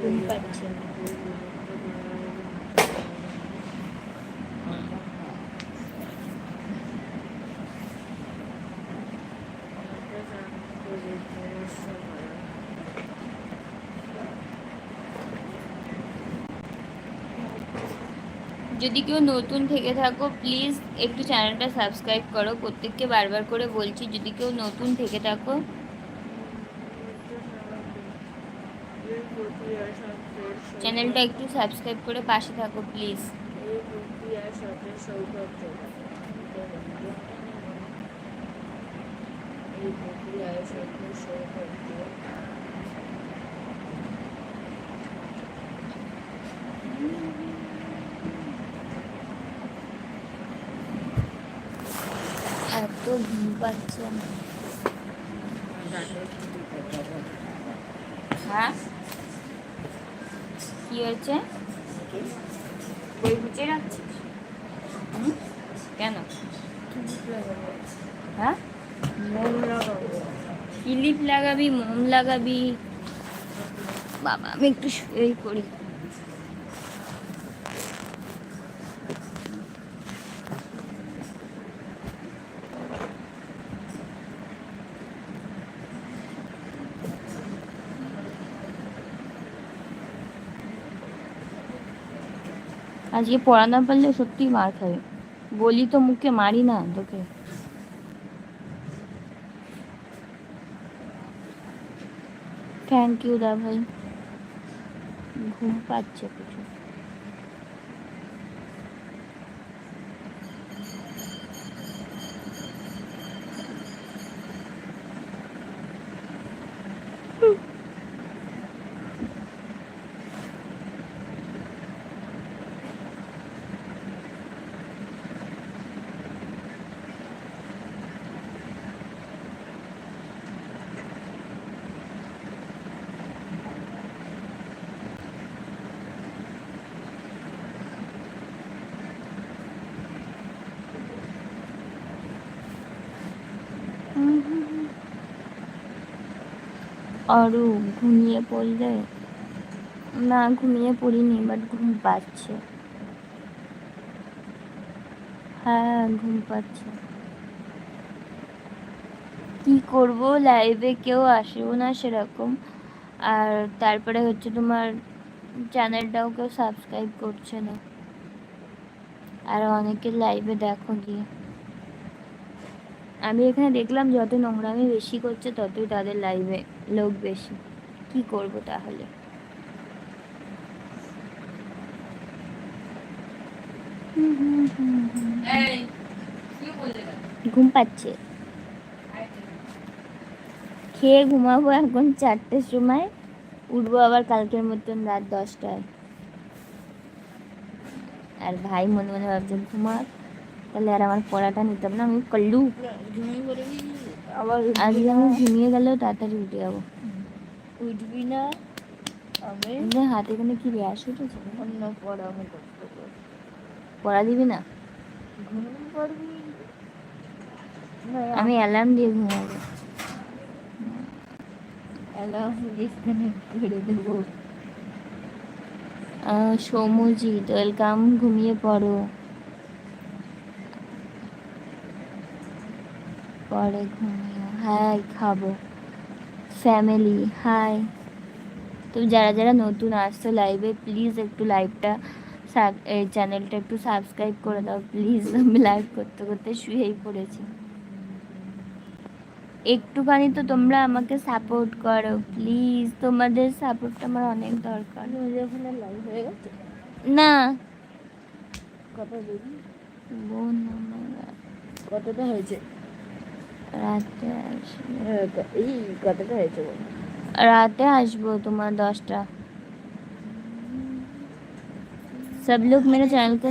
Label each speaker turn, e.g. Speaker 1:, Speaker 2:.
Speaker 1: ঘুম পাচ্ছে
Speaker 2: যদি কেউ নতুন থেকে থাকো প্লিজ একটু চ্যানেলটা সাবস্ক্রাইব করো। প্রত্যেককে বারবার করে বলছি, যদি কেউ নতুন থেকে থাকো। চ্যানেলটা একটু সাবস্ক্রাইব করে পাশে থাকো প্লিজ এত ঘুম পাচ্ছে না হ্যাঁ কি হয়েছে বই গুছিয়ে রাখছিস হুম? কেন হ্যাঁ ক্লিপ লাগাবি, মোম লাগাবি। বাবা, আমি একটু শুয়েই করি আজকে পড়া না পারলে সত্যি মার খাবে। বলি তো মুখে মারি না তোকে। থ্যাংক ইউ দা ভাই। ঘুম পাচ্ছে প্রচুর। আরও ঘুমিয়ে পড়লে, না ঘুমিয়ে পড়িনি বাট ঘুম পাচ্ছে। হ্যাঁ ঘুম পাচ্ছে। কি করব? লাইভে কেউ আসেও না সেরকম। আর তারপরে হচ্ছে তোমার চ্যানেলটাও কেউ সাবস্ক্রাইব করছে না। আর অনেকে লাইভে দেখো গিয়ে। আমি এখানে দেখলাম যত নোংরামি বেশি করছে ততই তাদের লাইভে লোক বেশি। কি করব তাহলে? ঘুম পাচ্ছে। খেয়ে ঘুমাবো এখন চারটের সময়। উঠবো আবার কালকের মতন রাত দশটায়। আর ভাই মনে মনে ভাবছে ঘুমাক। তাহলে আর আমার পড়াটা নিতাম না আমি কল্লু।
Speaker 1: আবার
Speaker 2: আজকে আমি ঘুমিয়ে গেলেও তাড়াতাড়ি উঠে যাব।
Speaker 1: উঠবি না? আমি
Speaker 2: হাতে কোনো কি র্যাশ উঠেছে?
Speaker 1: অন্য পড়া আমি
Speaker 2: পড়া দিবি না?
Speaker 1: ঘুম পারবি
Speaker 2: আমি অ্যালার্ম দিয়ে ঘুমাবো।
Speaker 1: অ্যালার্ম ডিসকানেক্ট করে দেবো।
Speaker 2: সৌমজিৎ ওয়েলকাম ঘুমিয়ে পড়ো। পরে ঘুমিয়ে হাই খাব। ফ্যামিলি হাই তো যারা যারা নতুন আসছো লাইভে প্লিজ একটু লাইভটা এই চ্যানেলটা একটু সাবস্ক্রাইব করে দাও। প্লিজ আমি লাইভ করতে করতে শুয়েই পড়েছি। একটুখানি তো তোমরা আমাকে সাপোর্ট করো। প্লিজ তোমাদের সাপোর্টটা আমার অনেক দরকার।
Speaker 1: হয়ে
Speaker 2: না।
Speaker 1: কতটা হয়েছে?
Speaker 2: রাতে আসবে
Speaker 1: হ্যাঁ, ক- এই কতটা হয়েছে বল
Speaker 2: रात আসবো তোমার দশটা सब लोग मेरे चैनल को